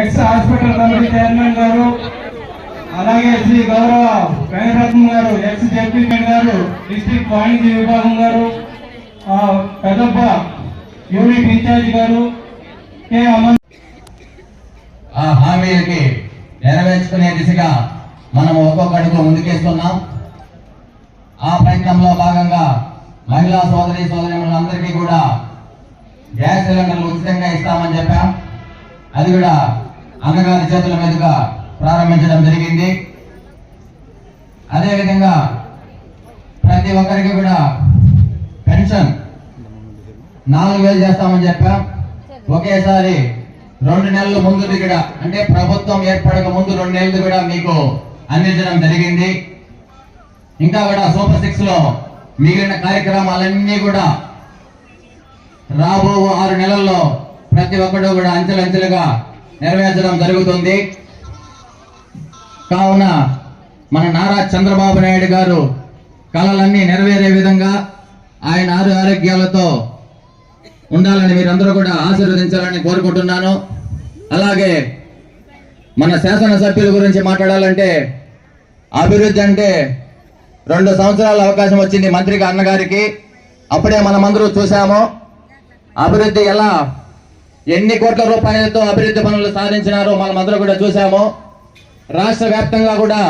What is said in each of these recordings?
X hospital committee chairman గారు అలాగే శ్రీ గౌరవ వెంకటరత్నం గారు ఎక్స్ జెపీ గారు డిస్టిక్ వాణిజ్య విభాగం గారు పెదప్ప యూనిట్ ఇన్ఛార్జ్ గారు అమన్ ఆ హామీలకి నెరవేర్చుకునే దిశగా మనం ఒక్కొక్క అడుగు ముందుకేస్తున్నాం. ఆ ప్రయత్నంలో భాగంగా మహిళా సోదరి సోదరులందరికీ కూడా గ్యాస్ సిలిండర్లు ఉచితంగా ఇస్తామని చెప్పాం. అది కూడా అన్నగారి చేతుల మీదుగా ప్రారంభించడం జరిగింది. అదేవిధంగా ప్రతి ఒక్కరికి కూడా పెన్షన్ నాలుగు వేలు చేస్తామని చెప్పాం. ఒకేసారి రెండు నెలల ముందు కూడా అంటే ప్రభుత్వం ఏర్పడక ముందు రెండు నెలలు కూడా మీకు అందించడం జరిగింది. ఇంకా కూడా సూపర్ సిక్స్లో మిగిలిన కార్యక్రమాలన్నీ కూడా రాబో ఆరు నెలల్లో ప్రతి ఒక్కరు కూడా అంచెలంచెలుగా నెరవేర్చడం జరుగుతుంది. కావున మన నారా చంద్రబాబు నాయుడు గారు కళలన్నీ నెరవేరే విధంగా ఆయన ఆరు ఆరోగ్యాలతో ఉండాలని మీరందరూ కూడా ఆశీర్వదించాలని కోరుకుంటున్నాను. అలాగే మన శాసనసభ్యుల గురించి మాట్లాడాలంటే అభివృద్ధి అంటే రెండు సంవత్సరాల అవకాశం వచ్చింది మంత్రిగా అన్నగారికి. అప్పుడే మనమందరూ చూసాము అభివృద్ధి ఎలా ఎన్ని కోట్ల రూపాయలతో అభివృద్ధి పనులు సాధించినారో మనమందరూ కూడా చూసాము రాష్ట్ర వ్యాప్తంగా కూడా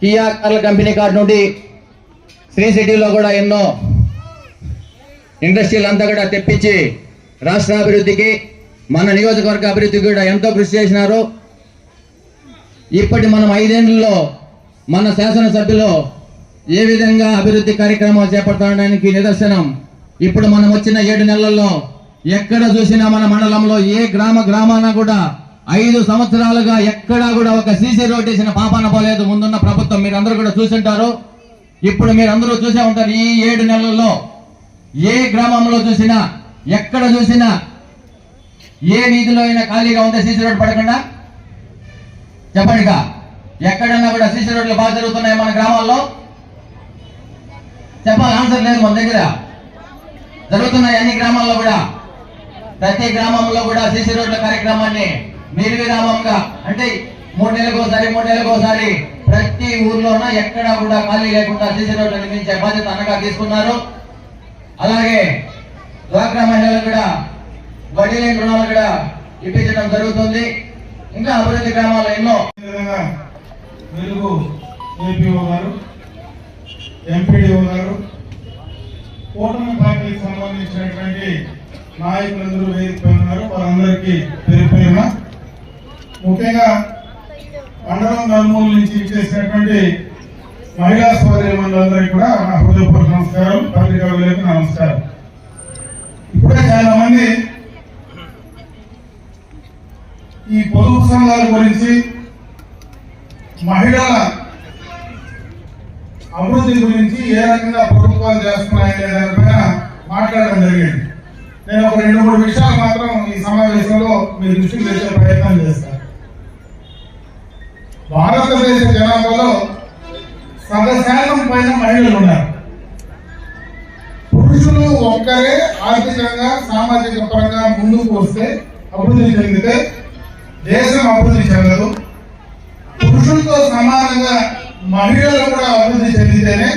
కియా కార్ల కంపెనీ కార్డు నుండి శ్రీ సిటీలో కూడా ఎన్నో ఇండస్ట్రీలు అంతా కూడా తెప్పించి రాష్ట్ర అభివృద్ధికి మన నియోజకవర్గ అభివృద్ధికి కూడా ఎంతో కృషి చేసినారు. ఇప్పటి మనం ఐదేళ్ళలో మన శాసనసభ్యులు ఏ విధంగా అభివృద్ధి కార్యక్రమాలు చేపట్టడానికి నిదర్శనం ఇప్పుడు మనం వచ్చిన ఏడు నెలల్లో ఎక్కడ చూసినా మన మండలంలో ఏ గ్రామ గ్రామాన కూడా ఐదు సంవత్సరాలుగా ఎక్కడా కూడా ఒక సీసీ రోడ్ వేసిన పాపాన పోలేదు. ముందున్న ప్రభుత్వం మీరందరూ కూడా చూసింటారు. ఇప్పుడు మీరందరూ చూసే ఉంటారు ఈ ఏడు నెలల్లో ఏ గ్రామంలో చూసినా ఎక్కడ చూసినా ఏ వీధిలో అయినా ఖాళీగా ఉంటే సీసీ రోడ్ పడకుండా? చెప్పండిగా ఎక్కడన్నా కూడా సీసీ రోడ్లు బాగా జరుగుతున్నాయి మన గ్రామాల్లో? చెప్పాలి ఆన్సర్ లేదు మన దగ్గర. జరుగుతున్నాయి అన్ని గ్రామాల్లో కూడా? ప్రతి గ్రామంలో కూడా సీసీ రోడ్ల కార్యక్రమాన్ని నిర్విరామంగా అంటే మూడు నెలలకు ఒకసారి మూడు నెలలకు ఒకసారి ప్రతి ఊర్లోన ఎక్కడా కూడా ఖాళీ లేకుండా సీసీ రోడ్లు నిర్మించే బాధ్యత అనగా తీసుకున్నారు. అలాగే డ్వాక్రా మహిళలు కూడా వడ్డీ లేని రుణాలు కూడా ఇప్పించడం జరుగుతుంది. ఇంకా అభివృద్ధి గ్రామాలు ఎన్నో వెలుగు ఏపీఓ గారు ఎంపీడీఓ గారు కూటమి పార్టీకి సంబంధించినటువంటి నాయకులందరూ వేదికపై ఉన్నారు. వారందరికీ పేరు పేరున ముఖ్యంగా మండలం నలుమూల నుంచి ఇచ్చేసినటువంటి మహిళా సోదరి మండలందరికీ కూడా నా హృదయపూర్వక నమస్కారం. పత్రికా నమస్కారం. ఇప్పుడే చాలా మంది ఈ పొదుపు సంఘాల గురించి మహిళల అభివృద్ధి గురించి ఏ రకంగా ప్రభుత్వాలు చేస్తున్నాయనే దానిపైన మాట్లాడడం జరిగింది. నేను ఒక రెండు మూడు విషయాలు మాత్రం ఈ సమావేశంలో మీ దృష్టికి తెచ్చే ప్రయత్నం చేస్తాను భారతదేశ జనాభాలో సగ శాతం పైన మహిళలు ఉన్నారు. పురుషులు ఒక్కరే ఆర్థికంగా సామాజిక పరంగా ముందుకు వస్తే అభివృద్ధి చెందితే దేశం అభివృద్ధి చెందదు. పురుషులతో సమానంగా మహిళలు కూడా అభివృద్ధి చెందితేనే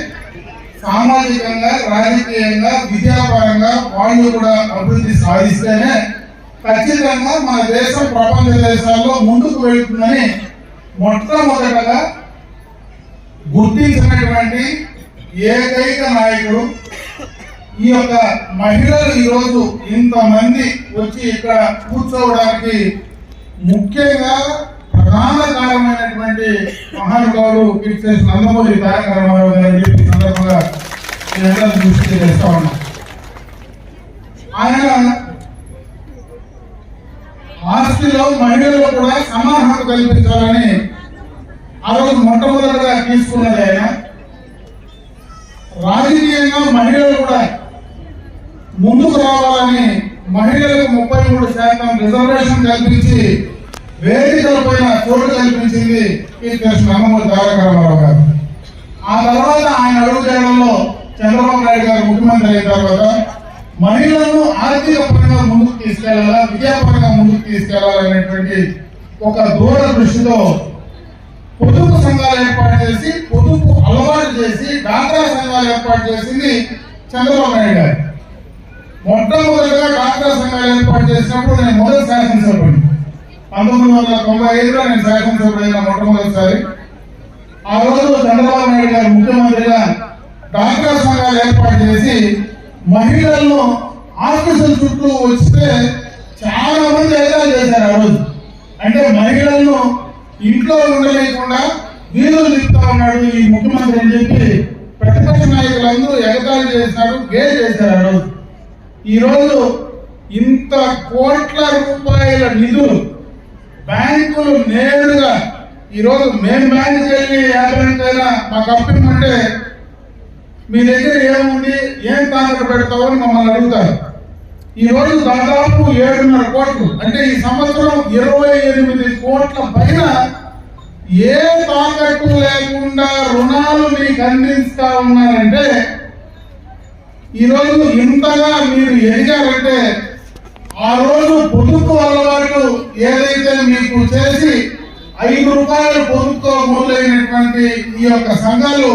సామాజికంగా రాజకీయంగా విద్యాపరంగా వాళ్ళు కూడా అభివృద్ధి సాధిస్తేనే ఖచ్చితంగా మన దేశం ప్రపంచ దేశాల్లో ముందుకు వెళుతుందని మొట్టమొదటగా గుర్తించినటువంటి ఏకైక నాయకుడు ఈ యొక్క మహిళలు ఈరోజు ఇంతమంది వచ్చి ఇక్కడ కూర్చోవడానికి ముఖ్యంగా ప్రధాన కారణమైనటువంటి మహానుభావుడు కీర్తిశేష్ నందమూరి తారక రామారావు గారు నేను దృష్టి చేస్తా ఉన్నా. ఆయన ఆస్తిలో మహిళలకు కూడా సమాన హక్కు కల్పించాలని ఆ రోజు మొట్టమొదటిగా తీసుకున్నది ఆయన. రాజకీయంగా మహిళలు కూడా ముందుకు రావాలని మహిళలకు ముప్పై మూడు శాతం రిజర్వేషన్ కల్పించి వేదికల పైన చోటు కల్పించింది కీర్తిశేష్ నందమూరి తారక రామారావు గారు. ఆ తర్వాత ఆయన అడుగు చేయడంలో చంద్రబాబు నాయుడు గారు ముఖ్యమంత్రి అయిన తర్వాత మహిళలను ఆర్థిక పరంగా ముందుకు తీసుకెళ్ళాలా విద్యాపరంగా ముందుకు తీసుకెళ్ళాలనేటువంటి ఒక దూర దృష్టితో పొదుపు సంఘాలు ఏర్పాటు చేసి పొదుపు అలవాటు చేసి డాక్టర్ సంఘాలు ఏర్పాటు చేసింది చంద్రబాబు నాయుడు గారు. మొట్టమొదటిగా డాక్రా సంఘాలు ఏర్పాటు చేసినప్పుడు నేను మొదటి శాసనసభ్యుడు పంతొమ్మిది వందల తొంభై ఐదులో నేను శాసనసభ్యుడు అయిన మొట్టమొదటిసారి. ఆ రోజు చంద్రబాబు నాయుడు గారు ముఖ్యమంత్రిగా డాక్రా సంఘాలు ఏర్పాటు చేసి మహిళలను ఆఫీసుల చుట్టూ వస్తే చాలా మంది ఎగతాలు చేశారు ఆ రోజు. అంటే మహిళలను ఇంట్లో ఉండలేకుండా వీధులు తిప్పుతా ఉన్నాడు ఈ ముఖ్యమంత్రి అని చెప్పి ప్రతిపక్ష నాయకులందరూ ఎగతాళి చేశారు గే చేశారు ఆ రోజు. ఈరోజు ఇంత కోట్ల రూపాయల నిధులు బ్యాంకులు నేరుగా ఈ రోజు మేము బ్యాంకుకి వెళ్ళి యాభై అయినా మాకు అప్పిమంటే మీ దగ్గర ఏముంది? ఏం తాకట్టు అని మమ్మల్ని అడుగుతారు. ఈ రోజు దాదాపు ఏడున్నర కోట్లు. అంటే ఈ సంవత్సరం ఇరవై ఎనిమిది కోట్ల పైన ఏ తాకట్టు లేకుండా రుణాలు మీకు అందిస్తా ఉన్నారంటే ఈరోజు ఇంతగా మీరు ఎదిగారంటే ఆ రోజు పొదుపు అలవాటు ఏదైతే మీకు చేసి ఐదు రూపాయలు పొదుపుతో మొదలైనటువంటి ఈ యొక్క సంఘాలు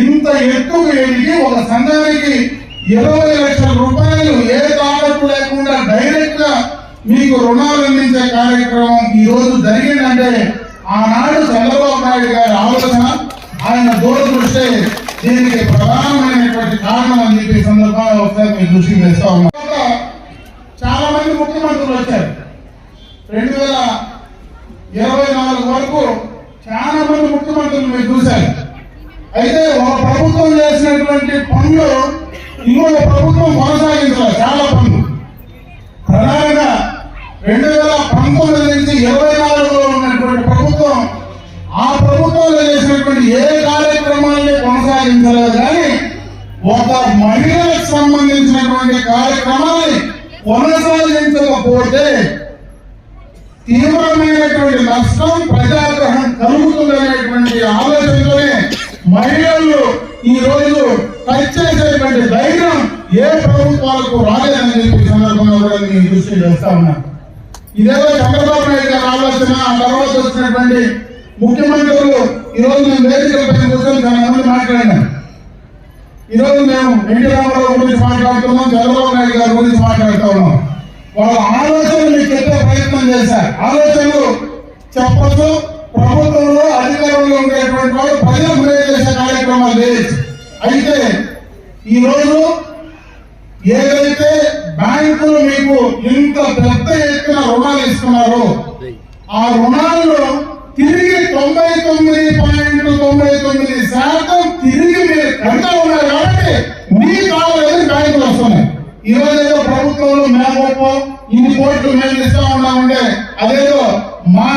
ఇంత ఎత్తుకు ఎదిగి ఒక సంఘానికి ఇరవై లక్షల రూపాయలు ఏ తాకట్టు లేకుండా డైరెక్ట్గా మీకు రుణాలు అందించే కార్యక్రమం ఈ రోజు జరిగిందంటే ఆనాడు చంద్రబాబు నాయుడు గారి ఆలోచన ఆయన దూరదృష్టి దీనికి ప్రధానమైనటువంటి కారణం అని చెప్పి సందర్భంగా ఒకసారి మీరు దృష్టికి తెస్తా ఉన్నాం. చాలా మంది ముఖ్యమంత్రులు వచ్చారు. రెండు వేల ఇరవై నాలుగు వరకు చాలా మంది ముఖ్యమంత్రులు మీరు చూశారు. అయితే ఒక ప్రభుత్వం చేసినటువంటి పనులు ఇంకొక ప్రభుత్వం కొనసాగించాలి చాలా పనులు. ప్రధానంగా రెండు వేల పంతొమ్మిది నుంచి ఇరవై నాలుగులో ఉన్నటువంటి ప్రభుత్వం ఆ ప్రభుత్వంలో చేసినటువంటి ఏ కార్యక్రమాన్ని కొనసాగించలేదు కానీ ఒక మహిళలకు సంబంధించినటువంటి కార్యక్రమాన్ని కొనసాగించకపోతే తీవ్రమైనటువంటి నష్టం ప్రజాగ్రహం కలుగుతుందనేటువంటి ఆలోచనతోనే మహిళలు ఈ రోజు టచ్ చేసేటువంటి ధైర్యం ఏ ప్రభుత్వాలకు రాలేదని చెప్పి సందర్భంగా కూడా దృష్టి చేస్తా ఉన్నా. ఇదేదో చంద్రబాబు నాయుడు గారి ఆలోచన ఆ తర్వాత వచ్చినటువంటి ముఖ్యమంత్రులు ఈ రోజు మేము వేదికలపై కూర్చొని చాలా మంది మాట్లాడినాం. ఈ రోజు మేము ఎన్టీ రామారావు గురించి మాట్లాడుతున్నాం చంద్రబాబు నాయుడు గారి గురించి మాట్లాడుతూ ఉన్నాం. వాళ్ళ ఆలోచనలు మీకు చెప్పే ప్రయత్నం చేశారు. ఆలోచనలు చెప్పచ్చు ప్రభుత్వంలో అధికారంలో ఉండేటువంటి వాళ్ళు ప్రజలకు మేలు చేసే కార్యక్రమాలు చేయొచ్చు అయితే ఈ రోజు ఏదైతే బ్యాంకులు మీకు ఇంత పెద్ద ఎత్తున రుణాలు ఇస్తున్నారో ఆ రుణాల్లో తిరిగి తొంభై తొమ్మిది పాయింట్ తొంభై తొమ్మిది శాతం తిరిగి మీరు కడతా ఉన్నారు కాబట్టి మీ కావాలని బ్యాంకులు వస్తున్నాయి. ఈ ప్రభుత్వంలో మేము ఇన్ని కోట్లు మేము ఇస్తా ఉన్నామంటే అదేదో మా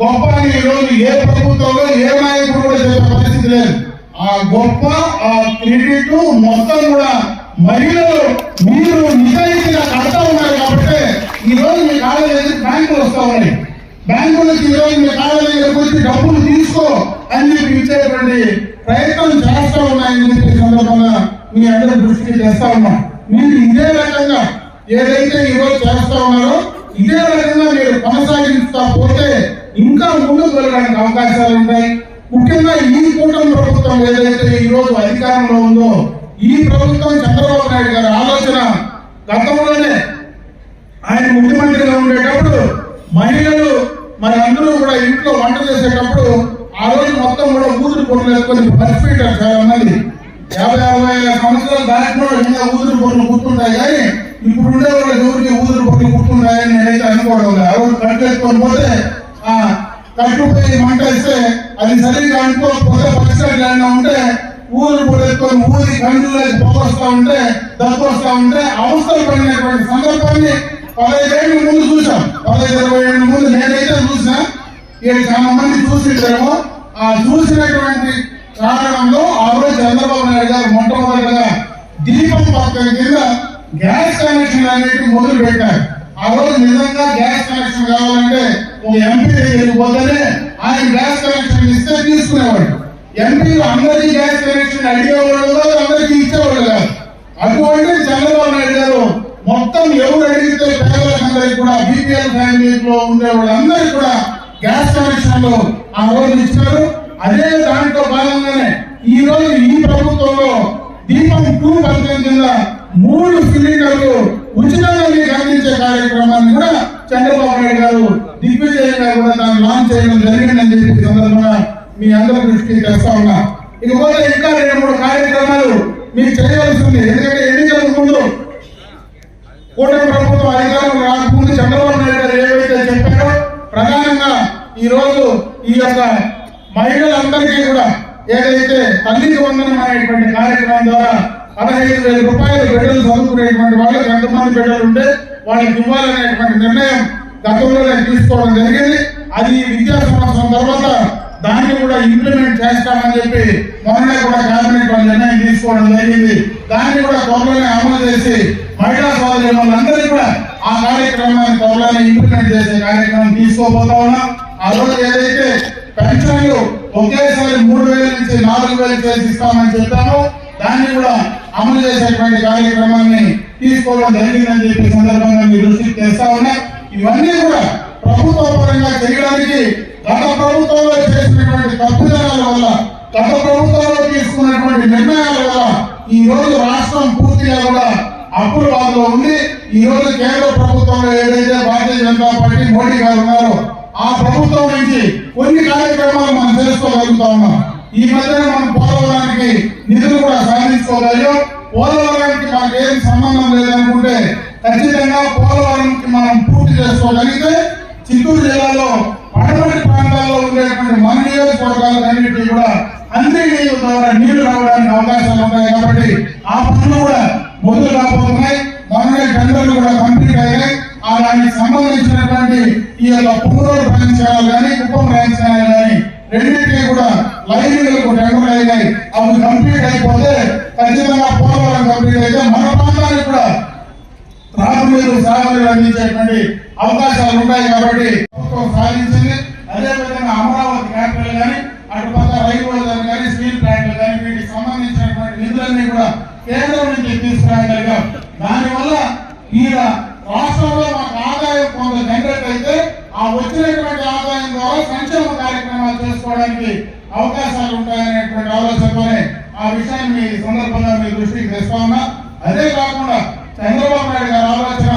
గొప్ప అని ఈ రోజు ఏ ప్రభుత్వంలో ఏ నాయకుడు కూడా చెప్పే పరిస్థితి లేదు. ఆ గొప్ప ఆ క్రెడిట్ మొత్తం కూడా మహిళలు మీరు నిజాయితీగా కడతా ఉన్నారు కాబట్టి ఈ రోజు మీ కాళ్ళ దగ్గర బ్యాంకులు వస్తా ఉన్నాయి. బ్యాంకు నుంచి ఈరోజు రోజు మీ కాళ్ళ దగ్గరకు వచ్చి డబ్బులు తీసుకో అని చెప్పి ఇచ్చేటువంటి ప్రయత్నం చేస్తా ఉన్నాయని చెప్పి సందర్భంగా మీ అందరి దృష్టికి చేస్తా ఉన్నాం. మీరు ఇదే రకంగా ఏదైతే ఈరోజు చేస్తా ఉన్నారో ఇదే రకంగా మీరు కొనసాగిస్తా పోతే ఇంకా ముందుకు వెళ్ళడానికి అవకాశాలు ఉంటాయి. ముఖ్యంగా ఈ కూటమి ప్రభుత్వం ఏదైతే ఈ రోజు అధికారంలో ఉందో ఈ ప్రభుత్వం చంద్రబాబు నాయుడు గారి ఆలోచన గతంలోనే ఆయన ముఖ్యమంత్రిగా ఉండేటప్పుడు మహిళలు మరి అందరూ కూడా ఇంట్లో వంట చేసేటప్పుడు ఆ రోజు మొత్తం కూడా ఊదురు పొట్లు వేసుకొని మర్చిపోయారు చాలా మంది. యాభై అరవై సంవత్సరాలు దాటిన వాళ్ళు ఇంకా ఊదురు పొట్లు గుర్తుంటాయి కానీ ఇప్పుడు ఉండే వాళ్ళకి ఎవరికి ఊదురు పొట్లు గుర్తుంటాయని నేనైతే అనుకోవడం ఆ రోజు కట్టేసుకొని పోతే కట్టుపోయి మంట ఇస్తే అది సరిగ్గా అనుకో పచ్చిసరి ఏమైనా ఉంటే ఊరు పొడెత్తుకొని ఊరి కండ్లు పొగొస్తా ఉంటే దక్కొస్తా వస్తా ఉంటే అవసరం పడినటువంటి సందర్భాన్ని పదహైదేళ్ళ ముందు చూసాం పదహైదు ఇరవై ఏళ్ళ ముందు నేనైతే చూసిన ఏడు చాలా మంది చూసింటారేమో ఆ చూసినటువంటి కారణంలో ఆ రోజు చంద్రబాబు నాయుడు గారు మొట్టమొదటిగా దీపం పక్కన కింద గ్యాస్ కనెక్షన్ అనేది మొదలు పెట్టారు ఆ రోజు నిజంగా గ్యాస్ కనెక్షన్ కావాలంటే ఒక ఎంపీ దగ్గరికి పోతేనే ఆయన గ్యాస్ కనెక్షన్ ఇస్తే తీసుకునేవాడు. ఎంపీలు అందరికీ గ్యాస్ కనెక్షన్ అడిగేవాళ్ళు కాదు అందరికీ ఇచ్చేవాళ్ళు కాదు. అటువంటి చంద్రబాబు నాయుడు గారు మొత్తం ఎవరు అడిగితే పేదలందరికీ కూడా బీపీఎల్ ఫ్యామిలీలో ఉండే వాళ్ళందరికీ కూడా గ్యాస్ కనెక్షన్లు ఆ రోజు ఇచ్చారు. అదే దాంట్లో భాగంగానే ఈ రోజు ఈ ప్రభుత్వంలో దీపం టూ పథకం కింద మూడు సిలిండర్లు ఉచితంగా మీకు అందించే కార్యక్రమాన్ని కూడా చంద్రబాబు నాయుడు గారు దిగ్విజయంగా కూడా దాన్ని లాంచ్ చేయడం జరిగిందని చెప్పి సందర్భంగా మీ అందరి దృష్టికి తెస్తా ఉన్నా. ఇకపోతే ఇంకా రెండు మూడు కార్యక్రమాలు మీరు చేయవలసి ఉంది ఎందుకంటే ఎన్నికలకు ముందు కూటమి ప్రభుత్వం అధికారం రాకముందు చంద్రబాబు నాయుడు గారు ఏవైతే చెప్పారో ప్రధానంగా ఈ రోజు ఈ యొక్క మహిళలందరికీ కూడా ఏదైతే తల్లికి వందనం అనేటువంటి కార్యక్రమం ద్వారా పదహైదు వేల రూపాయలు బిడ్డలు చదువుకునేటువంటి వాళ్ళకి ఎంతమంది బిడ్డలు ఉంటే వాళ్ళకి ఇవ్వాలనేటువంటి నిర్ణయం గతంలోనే తీసుకోవడం జరిగింది. అది ఈ విద్యా సంవత్సరం తర్వాత దాన్ని కూడా ఇంప్లిమెంట్ చేస్తామని చెప్పి మొన్నే కూడా కేబినెట్ వాళ్ళు నిర్ణయం తీసుకోవడం జరిగింది. దాన్ని కూడా త్వరలోనే అమలు చేసి మహిళా సోదరి వాళ్ళందరికీ కూడా ఆ కార్యక్రమాన్ని త్వరలోనే ఇంప్లిమెంట్ చేసే కార్యక్రమం తీసుకోబోతా ఉన్నాం. ఆ రోజు ఏదైతే పెన్షన్లు ఒకేసారి మూడు వేల నుంచి నాలుగు వేలు చేసి ఇస్తామని చెప్పామో దాన్ని కూడా అమలు చేసేటువంటి కార్యక్రమాన్ని తీసుకోవడం జరిగిందని చెప్పి సందర్భంగా మీ దృష్టికి తెస్తా ఉన్నా. ఇవన్నీ కూడా ప్రభుత్వ పరంగా చేయడానికి గత ప్రభుత్వంలో చేసినటువంటి తప్పుదనాల వల్ల గత ప్రభుత్వంలో తీసుకున్నటువంటి నిర్ణయాల వల్ల ఈ రోజు రాష్ట్రం పూర్తిగా కూడా అప్పుల బాధలో ఉంది. ఈ రోజు కేంద్ర ప్రభుత్వంలో ఏదైతే భారతీయ జనతా పార్టీ మోడీ గారు ఉన్నారో ఆ ప్రభుత్వం నుంచి కొన్ని కార్యక్రమాలు మనం తెలుసుకోగలుగుతా ఉన్నాం. ఈ మధ్యన మనం పోలవరానికి నిధులు కూడా సాధించుకోగలిగాం. పోలవరానికి మనకు ఏం సంబంధం లేదనుకుంటే ఖచ్చితంగా పోలవరానికి మనం పూర్తి చేసుకోగలిగితే చిత్తూరు జిల్లాలో పడమటి ప్రాంతాల్లో ఉండేటువంటి మన నియోజకవర్గాలన్నింటినీ కూడా అన్ని నీళ్ళ ద్వారా నీళ్ళు రావడానికి అవకాశాలు ఉన్నాయి కాబట్టి ఆ పనులు కూడా మొదలు రాబోతున్నాయి. మనమే టెండర్లు కూడా కంప్లీట్ అయ్యాయి. ఆ దానికి సంబంధించినటువంటి ఈ యొక్క పుంగూరు చేయాలి కానీ అదేవిధంగా అదే విధంగా అమరావతి ఫ్యాక్టరీలు కానీ అటు పక్క రైల్వే కానీ స్టీల్ ప్లాంట్లు కానీ వీటికి సంబంధించినటువంటి నిధులన్నీ కూడా కేంద్రం నుంచి తీసుకురాగలిగాం. దానివల్ల ఈ రాష్ట్రంలో మాకు ఆదాయం కొంత జనరేట్ అయితే ఆ వచ్చినటువంటి ఆదాయం ద్వారా సంక్షేమ కార్యక్రమాలు చేసుకోవడానికి అవకాశాలు ఉంటాయనేటువంటి ఆలోచనతోనే ఆ విషయాన్ని సందర్భంగా మీ దృష్టికి తెస్తా ఉన్నా. అదే కాకుండా చంద్రబాబు నాయుడు గారి ఆలోచన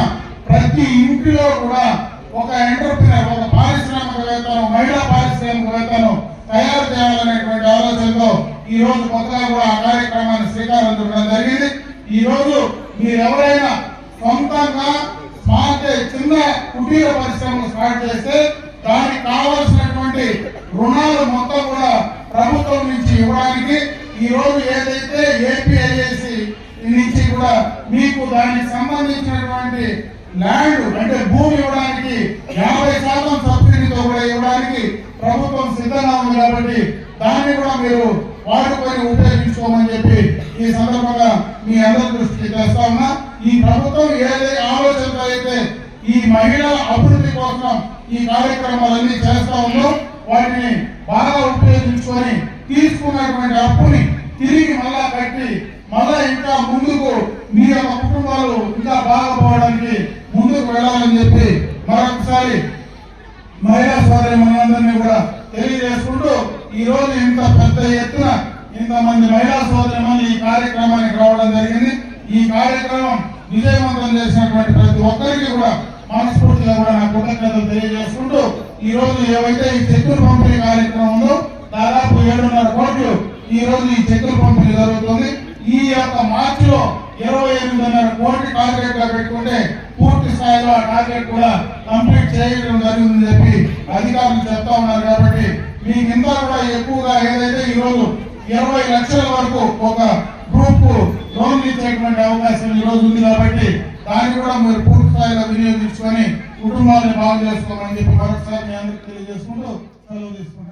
ప్రతి ఇంటిలో కూడా ఒక ఎంటర్ప్రినర్ ఒక పారిశ్రామికవేత్తను మహిళా పారిశ్రామికవేత్తను తయారు చేయాలనేటువంటి ఆలోచనతో ఈ రోజు కొత్తగా కూడా ఆ కార్యక్రమాన్ని శ్రీకారం చుట్టడం జరిగింది. ఈ రోజు మీరెవరైనా సొంతంగా స్మార్ట్ చిన్న కుటీర పరిశ్రమలు స్టార్ట్ చేస్తే దానికి కావాల్సినటువంటి రుణాలు మొత్తం కూడా ప్రభుత్వం నుంచి ఇవ్వడానికి ఈ రోజు ఏదైతే ఏపీఐఏసి నుంచి కూడా మీకు దానికి సంబంధించినటువంటి ల్యాండ్ అంటే భూమి ఇవ్వడానికి యాభై శాతం సబ్సిడీతో కూడా ఇవ్వడానికి అందరి ఉన్నా ఈ ప్రభుత్వం ఏదైతే ఆలోచనతో అయితే ఈ మహిళల అభివృద్ధి కోసం ఈ కార్యక్రమాలన్నీ చేస్తా ఉందో వాటిని బాగా ఉపయోగించుకొని తీసుకున్నటువంటి అప్పుని తిరిగి మళ్ళా కట్టి మళ్ళా ఇంకా ముందుకు మీ యొక్క కుటుంబాలు ఇంకా బాగుపోవడానికి ముందుకు వెళ్ళాలని చెప్పి మరొకసారి మహిళా సోదరి మనందరినీ కూడా తెలియజేసుకుంటూ ఈ రోజు ఇంత పెద్ద ఎత్తున ఇంతమంది మహిళా సోదరి మంది ఈ కార్యక్రమానికి రావడం జరిగింది. ఈ కార్యక్రమం విజయవంతం చేసినటువంటి ప్రతి ఒక్కరికి కూడా మనస్ఫూర్తిగా కూడా నా కృతజ్ఞతలు తెలియజేసుకుంటూ ఈ రోజు ఏవైతే ఈ చెక్కులు పంపిణీ కార్యక్రమం ఉందో దాదాపు ఏడున్నర కోట్లు ఈ రోజు ఈ చెక్కులు పంపిణీ జరుగుతుంది. ఈ యొక్క మార్చిలో ఇరవై ఎనిమిదిన్నర కోటి టార్గెట్గా పెట్టుకుంటే పూర్తి స్థాయిలో ఆ టార్గెట్ కూడా కంప్లీట్ చేయడం జరిగిందని చెప్పి అధికారులు చెప్తా ఉన్నారు కాబట్టి మీకు ఇంకా కూడా ఎక్కువగా ఏదైతే ఈ రోజు ఇరవై లక్షల వరకు ఒక గ్రూప్ లోన్ ఇచ్చేటువంటి అవకాశం ఈ రోజు ఉంది కాబట్టి దాన్ని కూడా మీరు పూర్తి స్థాయిలో వినియోగించుకొని కుటుంబాన్ని బాగు చేసుకోమని చెప్పి మరొకసారి మీ అందరికీ తెలియజేసుకుంటూ సెలవు తీసుకుంటాం